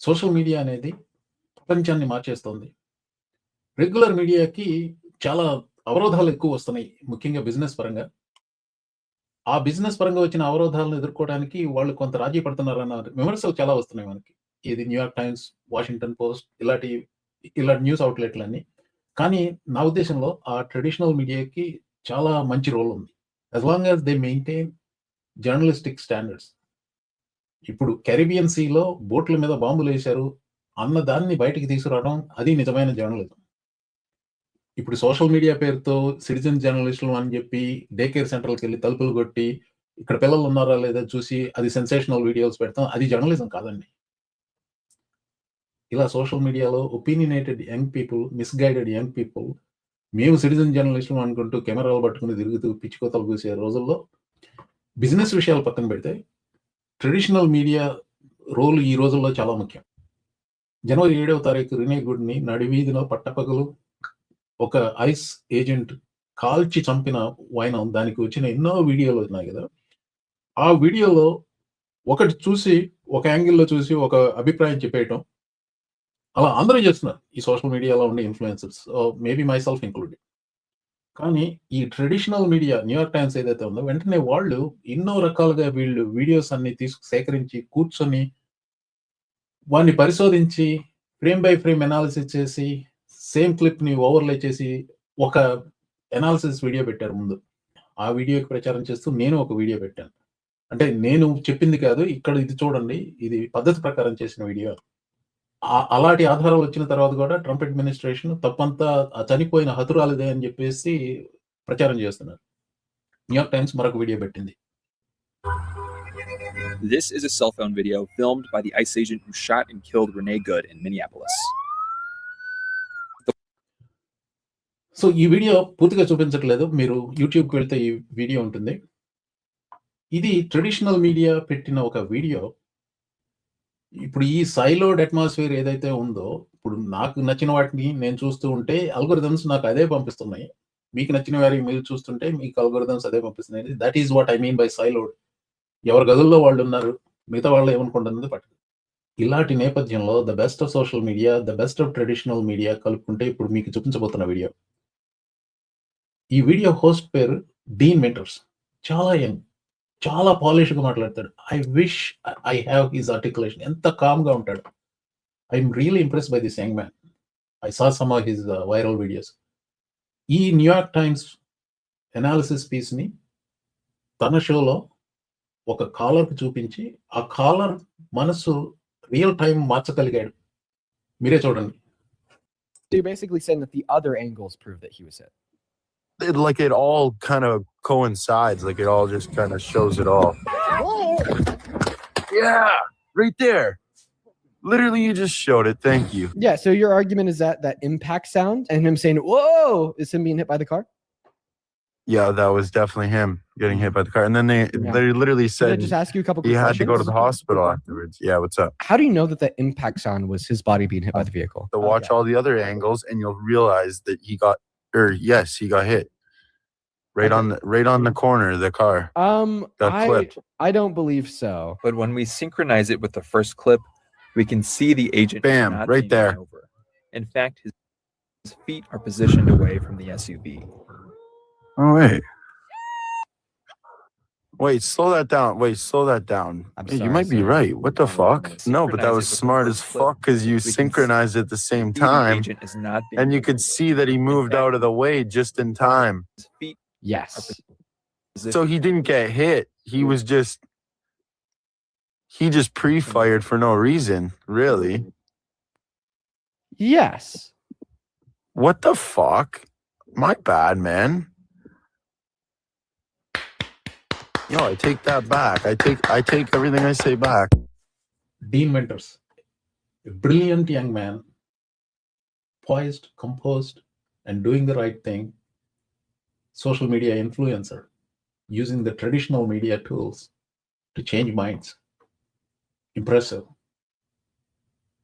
Social media అనేది ప్రపంచాన్ని మార్చేస్తోంది. Regular మీడియాకి చాలా అవరోధాలు ఎక్కువ వస్తున్నాయి. ముఖ్యంగా బిజినెస్ పరంగా. ఆ బిజినెస్ పరంగా వచ్చిన అవరోధాలను ఎదుర్కోవడానికి వాళ్ళు కొంత రాజీ పడుతున్నారన్న విమర్శలు చాలా వస్తున్నాయి మనకి. ఇది న్యూయార్క్ టైమ్స్, వాషింగ్టన్ పోస్ట్ ఇలాంటి ఇలాంటి న్యూస్ అవుట్‌లెట్‌లన్నీ. కానీ నా ఉద్దేశంలో ఆ ట్రెడిషనల్ మీడియాకి చాలా మంచి రోల్ ఉంది. As long as they maintain journalistic standards. ఇప్పుడు కెరీబియన్ సీలో బోట్ల మీద బాంబులు వేశారు అన్న దాన్ని బయటికి తీసుకురావడం అది నిజమైన జర్నలిజం. ఇప్పుడు సోషల్ మీడియా పేరుతో సిటిజన్ జర్నలిస్టులు అని చెప్పి డే కేర్ సెంటర్‌లకెళ్ళి తలుపులు కొట్టి, ఇక్కడ పిల్లలు ఉన్నారా లేదా చూసి అది సెన్సేషనల్ వీడియోస్ పెడతాం. అది జర్నలిజం కాదండి. ఇలా సోషల్ మీడియాలో opinionated young people, misguided young people మేము సిటిజన్ జర్నలిస్టులు అనుకుంటూ కెమెరాలు పట్టుకుని తిరుగుతూ పిచ్చి కోతలు కూసే రోజుల్లో బిజినెస్ విషయాలు పక్కన పెడితే ట్రెడిషనల్ మీడియా రోల్ ఈ రోజుల్లో చాలా ముఖ్యం. జనవరి ఏడవ తారీఖు రినే గుడ్‌ని నడివీధిలో పట్టపగలు ఒక ఐస్ ఏజెంట్ కాల్చి చంపిన వైనం దానికి వచ్చిన ఎన్నో వీడియోలు ఉన్నాయి కదా ఆ వీడియోలో ఒకటి చూసి ఒక యాంగిల్‌లో చూసి ఒక అభిప్రాయం చెప్పేయటం. అలా అందరూ చేస్తున్నారు. ఈ సోషల్ మీడియాలో ఉండే ఇన్‌ఫ్లుయెన్సర్స్. Maybe myself included. కానీ ఈ ట్రెడిషనల్ మీడియా న్యూయార్క్ టైమ్స్ ఏదైతే ఉందో వెంటనే వాళ్ళు ఎన్నో రకాలుగా వీళ్ళు వీడియోస్ అన్ని తీసుకు సేకరించి కూర్చొని వాడిని పరిశోధించి ఫ్రేమ్ బై ఫ్రేమ్ ఎనాలిసిస్ చేసి సేమ్ క్లిప్‌ని ఓవర్‌లే చేసి ఒక ఎనాలిసిస్ వీడియో పెట్టారు ముందు. ఆ వీడియోకి ప్రచారం చేస్తూ నేను ఒక వీడియో పెట్టాను. అంటే నేను చెప్పింది కాదు. ఇక్కడ ఇది చూడండి. ఇది పద్ధతి ప్రకారం చేసిన వీడియో. అలాంటి ఆధారాలు వచ్చిన తర్వాత కూడా ట్రంప్ అడ్మినిస్ట్రేషన్ తప్పంతా చనిపోయిన హతురాలిదే అని చెప్పేసి ప్రచారం చేస్తున్నారు. న్యూయార్క్ టైమ్స్ మరొక వీడియో పెట్టింది. This is a cell phone video filmed by the ICE agent who shot and killed Renee Good in Minneapolis. So, ఈ వీడియో పూర్తిగా చూపించట్లేదు. మీరు యూట్యూబ్‌కి వెళ్తే ఈ వీడియో ఉంటుంది. ఇది ట్రెడిషనల్ మీడియా పెట్టిన ఒక వీడియో. ఇప్పుడు ఈ సైలోడ్ అట్మాస్ఫియర్ ఏదైతే ఉందో, ఇప్పుడు నాకు నచ్చిన వాటిని నేను చూస్తూ ఉంటే అల్గోరిథమ్స్ నాకు అదే పంపిస్తున్నాయి. మీకు నచ్చిన వారి మీరు చూస్తుంటే మీకు అల్గోరిథమ్స్ అదే పంపిస్తున్నాయి. That is what I mean by siloed. ఎవరి గదుల్లో వాళ్ళు ఉన్నారు మిగతా వాళ్ళు ఏమనుకుంటున్నది పట్టదు. ఇలాంటి నేపథ్యంలో the best of social media, the best of traditional media కలుపుకుంటే ఇప్పుడు మీకు చూపించబోతున్న వీడియో. ఈ వీడియో హోస్ట్ పేరు డీన్ మెంటర్స్ చాలా యంగ్. చాలా పాలిష్‌గా మాట్లాడతాడు. I wish I have his articulation. ఎంత కామ్‌గా ఉంటాడు. I am really impressed by this young man. I saw some of his viral videos. ఈ న్యూయార్క్ టైమ్స్ అనాలిసిస్ పీస్‌ని తన షోలో ఒక కాలర్‌కి చూపించి, ఆ కాలర్ మనసు రియల్ టైమ్ మార్చగలిగాడు. మీరే చూడండి. You're basically saying that the other angles prove that he was hit. It, like it all kind of coincides. Like it all just kind of shows it all. Yeah, right there. Literally, you just showed it. Thank you. Yeah. So your argument is that that impact sound and him saying "Whoa" is him being hit by the car. Yeah, that was definitely him getting hit by the car. And then they Yeah. they literally Did I said just ask you a couple? he quick had to go to the hospital afterwards. Yeah, what's up? How do you know that the impact sound was his body being hit by the vehicle? To watch all the other angles, and you'll realize that he got, or yes, he got hit. Right on the right on the corner of the car. Um, Got I clipped. I don't believe so. But when we synchronize it with the first clip, we can see the agent is Bam, not right being there. run Over. In fact, his, his feet are positioned away from the SUV. Oh wait. Wait, slow that down. Wait, slow that down. I'm Hey, you sorry, might be sir. right. What the fuck? No, but that synchronize was it with the smart as clip. fuck because you We can synchronized at the same See the time, agent is not being and you run could over. see that he In moved fact, out of the way just in time. His feet are Yes. So he didn't get hit. He hmm. was just he just pre-fired for no reason, really. Yes. What the fuck? My bad, man. No, I take that back. I take I take everything I say back. Dean Winters. A brilliant young man. Poised, composed, and doing the right thing. Social media influencer. Using the traditional media tools to change minds. Impressive.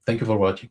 Thank you for watching.